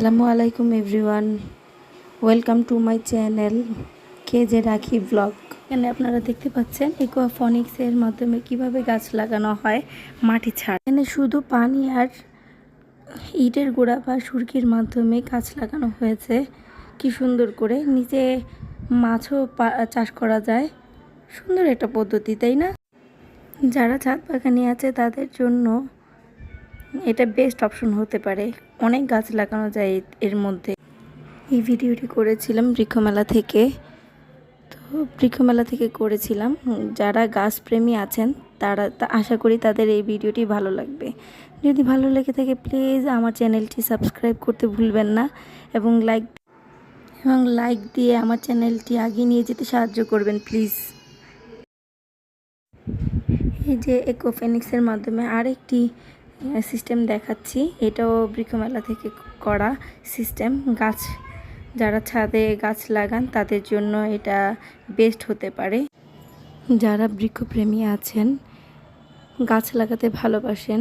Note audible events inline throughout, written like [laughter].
আসসালামু আলাইকুম everyone. Welcome to my channel কে যে রাখি ব্লগ। এখানে আপনারা দেখতে পাচ্ছেন এর মাধ্যমে কীভাবে গাছ লাগানো হয় মাটি ছাড়। এখানে শুধু পানি আর ইটের গোড়া বা সুরকির মাধ্যমে গাছ লাগানো হয়েছে। কি সুন্দর করে নিচে মাছও চাষ করা যায়। সুন্দর একটা পদ্ধতি, তাই না? যারা ছাদ বাগানি আছে তাদের জন্য এটা বেস্ট অপশন হতে পারে। অনেক গাছ লাগানো যায় এর মধ্যে। এই ভিডিওটি করেছিলাম বৃক্ষমেলা থেকে। তো বৃক্ষমেলা থেকে করেছিলাম। যারা গাছপ্রেমী আছেন, তারা আশা করি তাদের এই ভিডিওটি ভালো লাগবে। যদি ভালো লেগে থাকে প্লিজ আমার চ্যানেলটি সাবস্ক্রাইব করতে ভুলবেন না এবং লাইক এবং লাইক দিয়ে আমার চ্যানেলটি আগিয়ে নিয়ে যেতে সাহায্য করবেন প্লিজ এই যে একোফেনিক্সের মাধ্যমে আরেকটি সিস্টেম দেখাচ্ছি। এটাও বৃক্ষমেলা থেকে করা সিস্টেম গাছ, যারা ছাদে গাছ লাগান, তাদের জন্য এটা বেস্ট হতে পারে। যারা বৃক্ষপ্রেমী আছেন, গাছ লাগাতে ভালোবাসেন,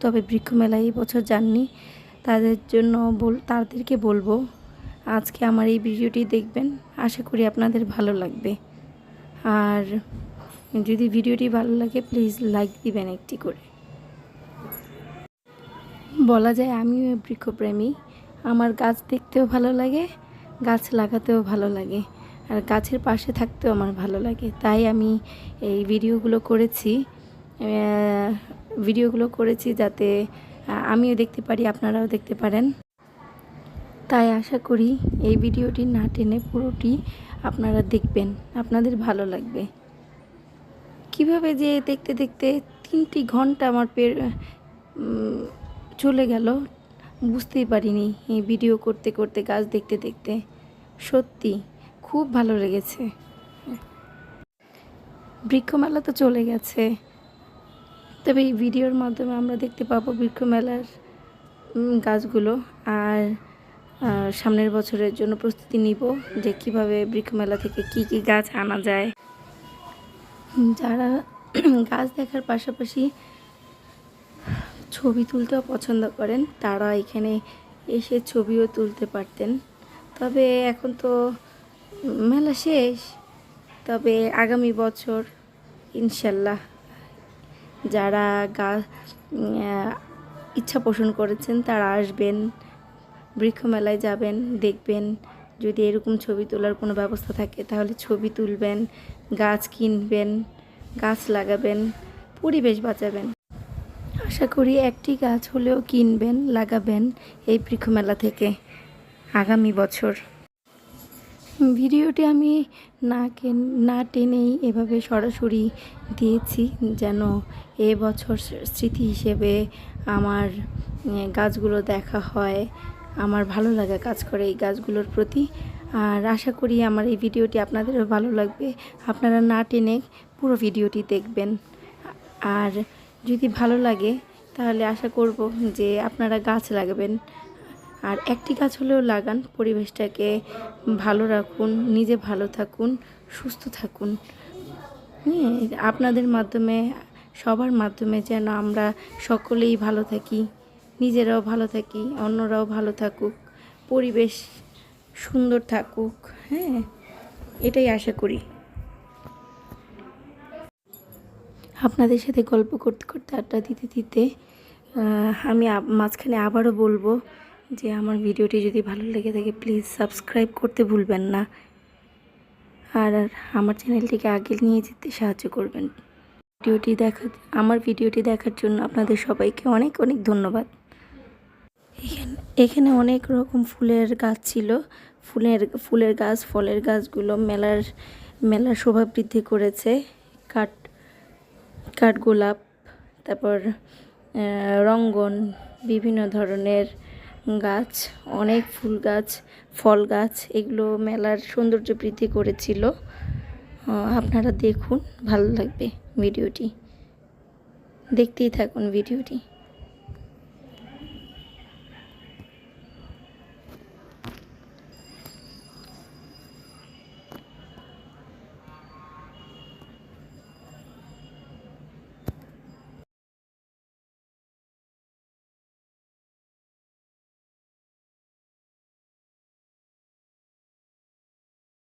তবে বৃক্ষমেলায় এই বছর যাননি, তাদের জন্য বল, তাদেরকে বলব, আজকে আমার এই ভিডিওটি দেখবেন। আশা করি আপনাদের ভালো লাগবে। আর যদি ভিডিওটি ভালো লাগে প্লিজ লাইক দিবেন একটি করে। বলা যায় আমিও বৃক্ষপ্রেমী। আমার গাছ দেখতেও ভালো লাগে, গাছ লাগাতেও ভালো লাগে, আর গাছের পাশে থাকতেও আমার ভালো লাগে। তাই আমি এই ভিডিওগুলো করেছি ভিডিওগুলো করেছি যাতে আমিও দেখতে পারি, আপনারাও দেখতে পারেন। তাই আশা করি এই ভিডিওটি না টেনে পুরোটি আপনারা দেখবেন, আপনাদের ভালো লাগবে। কীভাবে যে দেখতে দেখতে তিনটি ঘণ্টা আমার পের চলে গেল। বুঝতেই পারিনি এই ভিডিও করতে করতে, গাছ দেখতে দেখতে। সত্যি খুব ভালো লেগেছে। বৃক্ষমেলা তো চলে গেছে। তবে এই ভিডিওর মাধ্যমে আমরা দেখতে পাবো বৃক্ষমেলার গাছগুলো। আর সামনের বছরের জন্য প্রস্তুতি নিব যে কীভাবে বৃক্ষমেলা থেকে কি কি গাছ আনা যায়। যারা [clears throat] গাছ দেখার পাশাপাশি ছবি তুলতেও পছন্দ করেন। তারা এখানে এসে ছবিও তুলতে পারতেন। তবে এখন তো মেলা শেষ। তবে আগামী বছর, ইনশাল্লাহ, যারা গা ইচ্ছা পোষণ করেছেন, তারা আসবেন, বৃক্ষমেলায় যাবেন, দেখবেন। যদি এরকম ছবি তোলার কোনো ব্যবস্থা থাকে, তাহলে ছবি তুলবেন, গাছ কিনবেন, গাছ লাগাবেন, পরিবেশ বাঁচাবেন। আশা করি একটি গাছ হলেও কিনবেন, লাগাবেন এই বৃক্ষমেলা থেকে আগামী বছর। ভিডিওটি আমি না কেন, না টেনেই এভাবে সরাসরি দিয়েছি যেন এ বছর স্মৃতি হিসেবে আমার গাছগুলো দেখা হয়, আমার ভালো লাগা কাজ করে এই গাছগুলোর প্রতি। আর আশা করি আমার এই ভিডিওটি আপনাদেরও ভালো লাগবে। আপনারা না টেনে পুরো ভিডিওটি দেখবেন। আর যদি ভালো লাগে, তাহলে আশা করব যে আপনারা গাছ লাগাবেন। আর একটি গাছ হলেও লাগান, পরিবেশটাকে ভালো রাখুন, নিজে ভালো থাকুন, সুস্থ থাকুন। হ্যাঁ আপনাদের মাধ্যমে, সবার মাধ্যমে যেন আমরা সকলেই ভালো থাকি, নিজেরাও ভালো থাকি, অন্যরাও ভালো থাকুক, পরিবেশ সুন্দর থাকুক। হ্যাঁ এটাই আশা করি। আপনাদের সাথে গল্প করতে করতে আড্ডা দিতে দিতে আমি মাঝখানে আবারও বলব যে আমার ভিডিওটি যদি ভালো লেগে থাকে প্লিজ সাবস্ক্রাইব করতে ভুলবেন না। আর আমার চ্যানেলটিকে আগে নিয়ে যেতে সাহায্য করবেন। ভিডিওটি দেখা, আমার ভিডিওটি দেখার জন্য আপনাদের সবাইকে অনেক অনেক ধন্যবাদ। এখানে এখানে অনেক রকম ফুলের গাছ ছিল। ফুলের ফুলের গাছ, ফলের গাছগুলো মেলার মেলার শোভা বৃদ্ধি করেছে। কাঠ কাঠগোলাপ তারপর রঙ্গন, বিভিন্ন ধরনের গাছ, অনেক ফুল গাছ, ফল গাছ, এগুলো মেলার সৌন্দর্য বৃদ্ধি করেছিল আপনারা দেখুন, ভালো লাগবে ভিডিওটি। দেখতেই থাকুন ভিডিওটি।